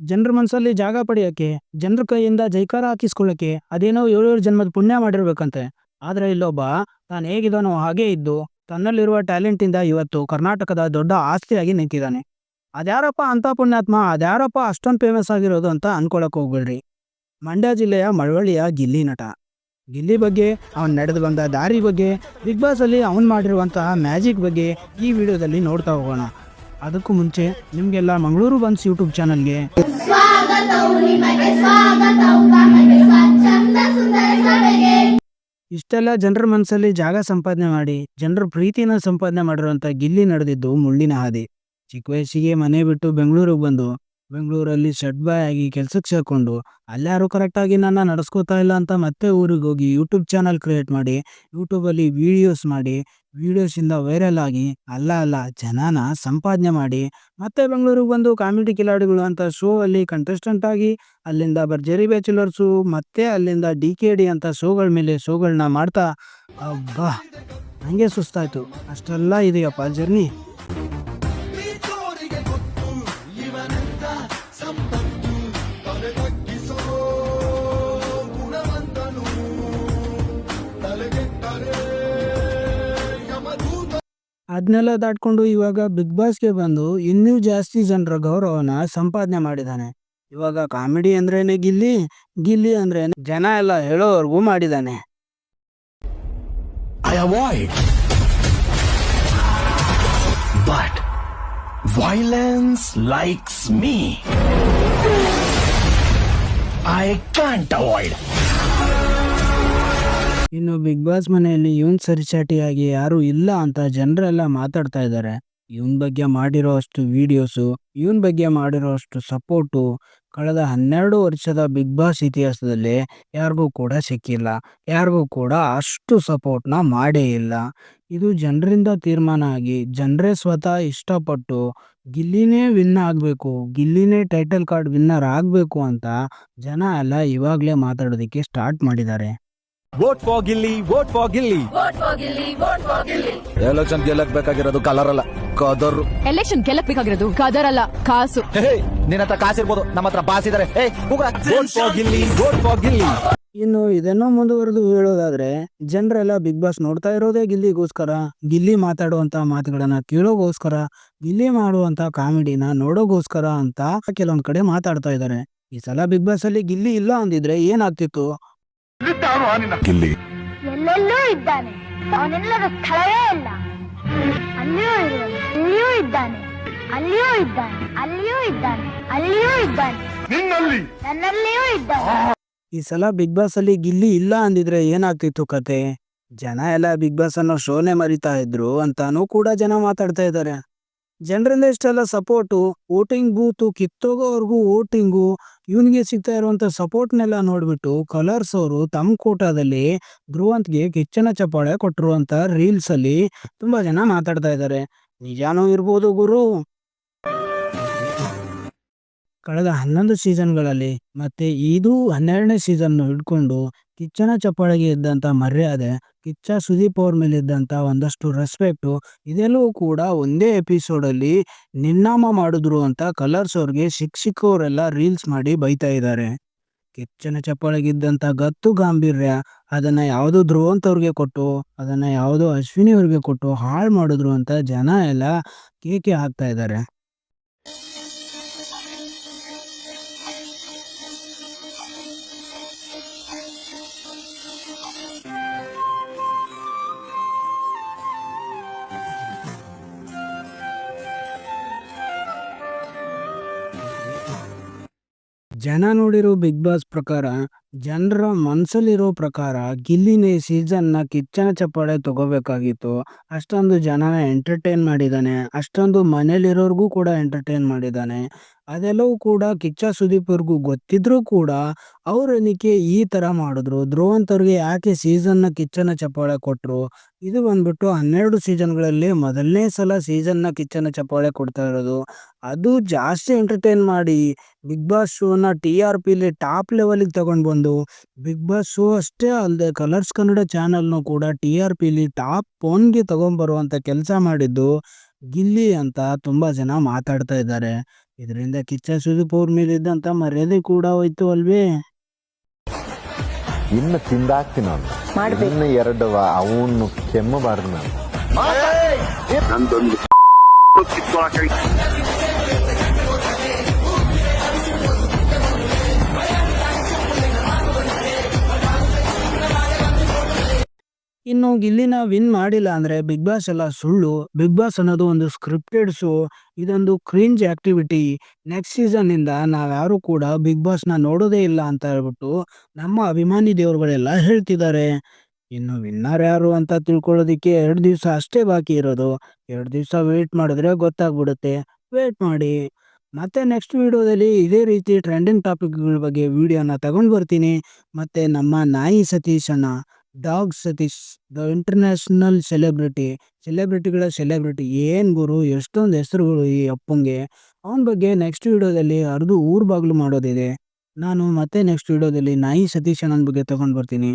ಜನರ ಮನಸ್ಸಲ್ಲಿ ಜಾಗ ಪಡೆಯೋಕ್ಕೆ, ಜನರ ಕೈಯಿಂದ ಜೈಕಾರ ಹಾಕಿಸ್ಕೊಳ್ಳೋಕ್ಕೆ ಅದೇನೋ ಏಳೇಳು ಜನ್ಮದ ಪುಣ್ಯ ಮಾಡಿರ್ಬೇಕಂತೆ. ಆದರೆ ಇಲ್ಲೊಬ್ಬ ತಾನು ಹೇಗಿದ್ದಾನೋ ಹಾಗೇ ಇದ್ದು, ತನ್ನಲ್ಲಿರುವ ಟ್ಯಾಲೆಂಟಿಂದ ಇವತ್ತು ಕರ್ನಾಟಕದ ದೊಡ್ಡ ಆಸ್ತಿಯಾಗಿ ನಿಂತಿದ್ದಾನೆ ಅದ್ಯಾರಪ್ಪ ಅಂತ ಪುಣ್ಯಾತ್ಮ, ಅದ್ಯಾರಪ್ಪ ಅಷ್ಟೊಂದು ಫೇಮಸ್ ಆಗಿರೋದು ಅಂತ ಅನ್ಕೊಳಕ್ಕೆ ಹೋಗ್ಬೇಡ್ರಿ. ಮಂಡ್ಯ ಜಿಲ್ಲೆಯ ಮಳವಳ್ಳಿಯ ಗಿಲ್ಲಿ ನಟ. ಗಿಲ್ಲಿ ಬಗ್ಗೆ, ಅವನು ನಡೆದು ಬಂದ ದಾರಿ ಬಗ್ಗೆ, ಬಿಗ್ ಬಾಸಲ್ಲಿ ಅವನು ಮಾಡಿರುವಂತಹ ಮ್ಯಾಜಿಕ್ ಬಗ್ಗೆ ಈ ವಿಡಿಯೋದಲ್ಲಿ ನೋಡ್ತಾ ಹೋಗೋಣ. ಅದಕ್ಕೂ ಮುಂಚೆ ನಿಮಗೆಲ್ಲ ಮಂಗಳೂರು ಬನ್ಸ್ ಯೂಟ್ಯೂಬ್ ಚಾನಲ್ಗೆ ಇಷ್ಟೆಲ್ಲ ಜನರ ಮನಸ್ಸಲ್ಲಿ ಜಾಗ ಸಂಪಾದನೆ ಮಾಡಿ ಜನರ ಪ್ರೀತಿನ ಸಂಪಾದನೆ ಮಾಡಿರುವಂಥ ಗಿಲ್ಲಿ ನಡೆದಿದ್ದು ಮುಳ್ಳಿನ ಹಾದಿ. ಚಿಕ್ಕ ವಯಸ್ಸಿಗೆ ಮನೆ ಬಿಟ್ಟು ಬೆಂಗಳೂರಿಗೆ ಬಂದು ಬೆಂಗಳೂರಲ್ಲಿ ಶೆಡ್ ಬಾಯ್ ಆಗಿ ಕೆಲ್ಸಕ್ಕೆ ಸೇರ್ಕೊಂಡು ಅಲ್ಲಾರು ಕರೆಕ್ಟಾಗಿ ನನ್ನ ನಡೆಸ್ಕೋತಾ ಇಲ್ಲ ಅಂತ ಮತ್ತೆ ಊರಿಗೆ ಹೋಗಿ ಯೂಟ್ಯೂಬ್ ಚಾನಲ್ ಕ್ರಿಯೇಟ್ ಮಾಡಿ ಯೂಟ್ಯೂಬಲ್ಲಿ ವೀಡಿಯೋಸ್ ಮಾಡಿ ವೀಡಿಯೋಸಿಂದ ವೈರಲ್ ಆಗಿ ಅಲ್ಲ ಅಲ್ಲ ಜನನ ಸಂಪಾದನೆ ಮಾಡಿ ಮತ್ತೆ ಬೆಂಗಳೂರಿಗೆ ಬಂದು ಕಾಮಿಡಿ ಕಿಲಾಡಿಗಳು ಅಂತ ಶೋ ಅಲ್ಲಿ ಕಂಟೆಸ್ಟೆಂಟ್ ಆಗಿ ಅಲ್ಲಿಂದ ಬರ್ಜರಿ ಬ್ಯಾಚುಲರ್ಸು ಮತ್ತೆ ಅಲ್ಲಿಂದ ಡಿ ಕೆ ಡಿ ಅಂತ ಶೋಗಳ ಮೇಲೆ ಶೋಗಳನ್ನ ಮಾಡ್ತಾ, ಅಬ್ಬಾ ನನಗೆ ಸುಸ್ತಾಯಿತು. ಅಷ್ಟೆಲ್ಲ ಇದೆಯಪ್ಪ ಜರ್ನಿ ಅದನ್ನೆಲ್ಲ ದಾಟ್ಕೊಂಡು ಇವಾಗ ಬಿಗ್ ಬಾಸ್ಗೆ ಬಂದು ಇನ್ನೂ ಜಾಸ್ತಿ ಜನರ ಗೌರವನ ಸಂಪಾದನೆ ಮಾಡಿದ್ದಾನೆ ಇವಾಗ ಕಾಮಿಡಿ ಅಂದ್ರೇನೆ ಗಿಲ್ಲಿ ಗಿಲ್ಲಿ ಅಂದ್ರೆ ಜನ ಎಲ್ಲ ಹೇಳೋವರೆಗೂ ಮಾಡಿದ್ದಾನೆ I avoid but violence likes me I can't avoid. ಇನ್ನು ಬಿಗ್ ಬಾಸ್ ಮನೆಯಲ್ಲಿ ಇವನ್ ಸರಿಚಾಟಿಯಾಗಿ ಯಾರು ಇಲ್ಲ ಅಂತ ಜನರೆಲ್ಲ ಮಾತಾಡ್ತಾ ಇದ್ದಾರೆ ಇವನ್ ಬಗ್ಗೆ ಮಾಡಿರೋ ಅಷ್ಟು ವಿಡಿಯೋಸು ಇವನ್ ಬಗ್ಗೆ ಮಾಡಿರೋ ಅಷ್ಟು ಸಪೋರ್ಟು ಕಳೆದ ಹನ್ನೆರಡು ವರ್ಷದ ಬಿಗ್ ಬಾಸ್ ಇತಿಹಾಸದಲ್ಲಿ ಯಾರಿಗೂ ಕೂಡ ಸಿಕ್ಕಿಲ್ಲ. ಯಾರಿಗೂ ಕೂಡ ಅಷ್ಟು ಸಪೋರ್ಟ್ನ ಮಾಡೇ ಇಲ್ಲ. ಇದು ಜನರಿಂದ ತೀರ್ಮಾನ ಆಗಿ ಜನರೇ ಸ್ವತಃ ಇಷ್ಟಪಟ್ಟು ಗಿಲ್ಲಿನೇ ವಿನ್ ಆಗಬೇಕು, ಗಿಲ್ಲಿನೇ ಟೈಟಲ್ ಕಾರ್ಡ್ ವಿನ್ನರ್ ಆಗಬೇಕು ಅಂತ ಜನ ಎಲ್ಲ ಇವಾಗಲೇ ಮಾತಾಡೋದಕ್ಕೆ ಸ್ಟಾರ್ಟ್ ಮಾಡಿದ್ದಾರೆ. Vote for Gilli vote for Gilli election ಗೆಲ್ಲಕ್ ಬೇಕಾಗಿರೋದು ಕಲರ್ ಅಲ್ಲ ಕದರ್. ಎಲೆಕ್ಷನ್ ಗೆಲ್ಲಕ್ ಬೇಕಾಗಿರೋದು ಕದರಲ್ಲ ಕಾಸು. ನಿನ್ನ ಹತ್ರ ಕಾಸಿರ್ಬೋದು ನಮ್ಮ ಹತ್ರ ಬಾಸ್ ಇದಾರೆ vote for Gilli vote for Gilli ಇನ್ನು ಇದನ್ನೋ ಮುಂದುವರೆದು ಹೇಳೋದಾದ್ರೆ ಜನರೆಲ್ಲ ಬಿಗ್ ಬಾಸ್ ನೋಡ್ತಾ ಇರೋದೇ ಗಿಲ್ಲಿಗೋಸ್ಕರ. ಗಿಲ್ಲಿ ಮಾತಾಡುವಂತ ಮಾತುಗಳನ್ನ ಕೇಳೋಗೋಸ್ಕರ ಗಿಲ್ಲಿ ಮಾಡುವಂತ ಕಾಮಿಡಿನ ನೋಡೋಗೋಸ್ಕರ ಅಂತ ಕೆಲವೊಂದ್ ಕಡೆ ಮಾತಾಡ್ತಾ ಇದ್ದಾರೆ. ಈ ಸಲ ಬಿಗ್ ಬಾಸ್ ಅಲ್ಲಿ ಗಿಲ್ಲಿ ಇಲ್ಲ ಅಂದಿದ್ರೆ ಏನಾಗ್ತಿತ್ತು? ಗಿಲ್ಲಿ ಎಲ್ಲೆಲ್ಲೂ ಇದ್ದಾನೆ. ಅವನೆಲ್ಲದ ಸ್ಥಳವೇ ಇಲ್ಲ. ಅಲ್ಲಿಯೂ ಇರುವನು ಇಲ್ಲಿಯೂ ಇದ್ದಾನೆ. ಅಲ್ಲಿಯೂ ಇದ್ದಾನೆ ಅಲ್ಲಿಯೂ ಇದ್ದಾನೆ ಅಲ್ಲಿಯೂ ಇದ್ದಾನೆ. ನನ್ನಲ್ಲಿಯೂ ಇದ್ದಾನೆ. ಈ ಸಲ ಬಿಗ್ ಬಾಸ್ ಅಲ್ಲಿ ಗಿಲ್ಲಿ ಇಲ್ಲ ಅಂದಿದ್ರೆ ಏನಾಗ್ತಿತ್ತು ಕತೆ? ಜನ ಎಲ್ಲ ಬಿಗ್ ಬಾಸ್ ಅನ್ನೋ ಶೋನೇ ಮರಿತಾ ಇದ್ರು ಅಂತಾನೂ ಕೂಡ ಜನ ಮಾತಾಡ್ತಾ ಇದ್ದಾರೆ. ಜನರಿಂದ ಇಷ್ಟೆಲ್ಲ ಸಪೋರ್ಟು, ವೋಟಿಂಗ್ ಬೂತು, ಕಿತ್ತೋಗೋವರೆಗೂ ವೋಟಿಂಗು, ಇವನಿಗೆ ಸಿಗ್ತಾ ಇರುವಂಥ ಸಪೋರ್ಟ್ನೆಲ್ಲ ನೋಡಿಬಿಟ್ಟು ಕಲರ್ಸ್ ಅವರು ತಮ್ಮ ಕೋಟಾದಲ್ಲಿ ಧ್ರುವಂತ್ಗೆ ಕಿಚ್ಚನ ಚಪ್ಪಾಳೆ ಕೊಟ್ಟಿರುವಂಥ ರೀಲ್ಸ್ ಅಲ್ಲಿ ತುಂಬಾ ಜನ ಮಾತಾಡ್ತಾ ಇದ್ದಾರೆ. ನಿಜಾನೂ ಇರ್ಬೋದು ಗುರು. ಕಳೆದ ಹನ್ನೊಂದು ಸೀಸನ್ಗಳಲ್ಲಿ ಮತ್ತು ಇದು ಹನ್ನೆರಡನೇ ಸೀಸನ್ ಹಿಡ್ಕೊಂಡು ಕಿಚ್ಚನ ಚಪ್ಪಾಳೆಗೆ ಇದ್ದಂಥ ಮರ್ಯಾದೆ ಕಿಚ್ಚ ಸುದೀಪ್ ಅವ್ರ ಮೇಲೆ ಇದ್ದಂತ ಒಂದಷ್ಟು ರೆಸ್ಪೆಕ್ಟು ಇದೆಲ್ಲವೂ ಕೂಡ ಒಂದೇ ಎಪಿಸೋಡಲ್ಲಿ ನಿರ್ನಾಮ ಮಾಡಿದ್ರು ಅಂತ ಕಲರ್ಸ್ ಅವ್ರಿಗೆ ಸಿಕ್ಕ ಸಿಕ್ಕವರೆಲ್ಲ ರೀಲ್ಸ್ ಮಾಡಿ ಬೈತಾ ಇದ್ದಾರೆ ಕಿಚ್ಚನ ಚಪ್ಪಳಗಿದ್ದಂಥ ಗತ್ತು ಗಾಂಭೀರ್ಯ, ಅದನ್ನ ಯಾವುದೋ ಧ್ರುವಂತ್ ಅವ್ರಿಗೆ ಕೊಟ್ಟು, ಅದನ್ನ ಯಾವುದೋ ಅಶ್ವಿನಿ ಅವ್ರಿಗೆ ಕೊಟ್ಟು ಹಾಳು ಮಾಡಿದ್ರು ಅಂತ ಜನ ಎಲ್ಲ ಕೇಕೆ ಹಾಕ್ತಾ ಇದ್ದಾರೆ ಜನ ನೋಡಿರೋ ಬಿಗ್ ಬಾಸ್ ಪ್ರಕಾರ ಜನರ ಮನಸ್ಸಲ್ಲಿರೋ ಪ್ರಕಾರ ಗಿಲ್ಲಿನೇ ಸೀಸನ್ನ ಕಿಚ್ಚನ ಚಪ್ಪಾಳೆ ತಗೋಬೇಕಾಗಿತ್ತು. ಅಷ್ಟೊಂದು ಜನನ ಎಂಟರ್ಟೈನ್ ಮಾಡಿದ್ದಾನೆ ಅಷ್ಟೊಂದು ಮನೇಲಿರೋರ್ಗೂ ಕೂಡ ಎಂಟರ್ಟೈನ್ ಮಾಡಿದ್ದಾನೆ ಅದೆಲ್ಲವೂ ಕೂಡ ಕಿಚ್ಚ ಸುದೀಪ್ ಅವ್ರಿಗೂ ಗೊತ್ತಿದ್ರೂ ಕೂಡ ಅವ್ರ ಏನಕ್ಕೆ ಈ ಥರ ಮಾಡಿದ್ರು? ಧ್ರುವಂತ್ ಯಾಕೆ ಸೀಸನ್ನ ಕಿಚ್ಚನ ಚಪ್ಪಾಳೆ ಕೊಟ್ಟರು ಇದು ಬಂದ್ಬಿಟ್ಟು ಹನ್ನೆರಡು ಸೀಸನ್ಗಳಲ್ಲಿ ಮೊದಲನೇ ಸಲ ಸೀಸನ್ನ ಕಿಚ್ಚನ ಚಪ್ಪಾಳೆ ಕೊಡ್ತಾ ಇರೋದು. ಅದು ಜಾಸ್ತಿ ಎಂಟರ್ಟೈನ್ ಮಾಡಿ ಬಿಗ್ ಬಾಸ್ ಶೋನ ಟಿ ಆರ್ ಪಿಲಿ ಟಾಪ್ ಲೆವೆಲಿಗೆ ತಗೊಂಡು ಬಂದು ಬಿಗ್ ಬಾಸು ಶೋ ಅಷ್ಟೇ ಅಲ್ಲದೆ ಕಲರ್ಸ್ ಕನ್ನಡ ಚಾನಲ್ನು ಕೂಡ ಟಿ ಆರ್ ಪಿಲಿ ಟಾಪ್ ಒನ್ಗೆ ತೊಗೊಂಬರುವಂಥ ಕೆಲಸ ಮಾಡಿದ್ದು ಗಿಲ್ಲಿ ಅಂತ ತುಂಬಾ ಜನ ಮಾತಾಡ್ತಾ ಇದ್ದಾರೆ. ಇದರಿಂದ ಕಿಚ್ಚ ಸುದೀಪ್ ಅವ್ರ ಮೇಲೆ ಇದ್ದಂತ ಮರ್ಯಾದೆ ಕೂಡ ಹೋಯ್ತು ಅಲ್ವೇ? ಇನ್ನು ತಿಂದಾಕ್ತೀನಿ ಮಾಡಿ ಇನ್ನು ಎರಡು ಅವನು ಕೆಮ್ಮಬಾರ್ದು ನಾನು. ಇನ್ನು ಗಿಲ್ಲಿನ ವಿನ್ ಮಾಡಿಲ್ಲ ಅಂದ್ರೆ ಬಿಗ್ ಬಾಸ್ ಎಲ್ಲ ಸುಳ್ಳು. ಬಿಗ್ ಬಾಸ್ ಅನ್ನೋದು ಒಂದು ಸ್ಕ್ರಿಪ್ಟೆಡ್ ಶೋ ಇದೊಂದು ಕ್ರಿಂಜ್ ಆಕ್ಟಿವಿಟಿ ನೆಕ್ಸ್ಟ್ ಸೀಸನ್ ಇಂದ ನಾವ್ಯಾರು ಕೂಡ ಬಿಗ್ ಬಾಸ್ನ ನೋಡೋದೇ ಇಲ್ಲ ಅಂತ ಹೇಳ್ಬಿಟ್ಟು ನಮ್ಮ ಅಭಿಮಾನಿ ದೇವರುಗಳೆಲ್ಲ ಹೇಳ್ತಿದ್ದಾರೆ. ಇನ್ನು ವಿನ್ನರ್ ಯಾರು ಅಂತ ತಿಳ್ಕೊಳ್ಳೋದಿಕ್ಕೆ ಎರಡು ದಿವಸ ಅಷ್ಟೇ ಬಾಕಿ ಇರೋದು. ಎರಡು ದಿವಸ ವೇಟ್ ಮಾಡಿದ್ರೆ ಗೊತ್ತಾಗ್ಬಿಡುತ್ತೆ. ವೇಟ್ ಮಾಡಿ. ಮತ್ತೆ ನೆಕ್ಸ್ಟ್ ವಿಡಿಯೋದಲ್ಲಿ ಇದೇ ರೀತಿ ಟ್ರೆಂಡಿಂಗ್ ಟಾಪಿಕ್ಗಳ ಬಗ್ಗೆ ವಿಡಿಯೋನ ತಗೊಂಡು ಬರ್ತೀನಿ. ಮತ್ತೆ ನಮ್ಮ ನಾಯಿ ಸತೀಶ್ ಅಣ್ಣ. Dog Satish, the international celebrity. ಸೆಲೆಬ್ರಿಟಿಗಳ celebrity. ಏನು ಗುರು? ಎಷ್ಟೊಂದು ಹೆಸರುಗಳು ಈ ಅಪ್ಪಂಗೆ. ಅವನ ಬಗ್ಗೆ ನೆಕ್ಸ್ಟ್ ವಿಡಿಯೋದಲ್ಲಿ ಅರ್ದು ಊರು ಬಾಗಿಲು ಮಾಡೋದಿದೆ. ನಾನು ಮತ್ತೆ ನೆಕ್ಸ್ಟ್ ವಿಡಿಯೋದಲ್ಲಿ ನಾಯಿ ಸತೀಶ್ ಅಣ್ಣನ ಬಗ್ಗೆ ತಗೊಂಡು ಬರ್ತೀನಿ.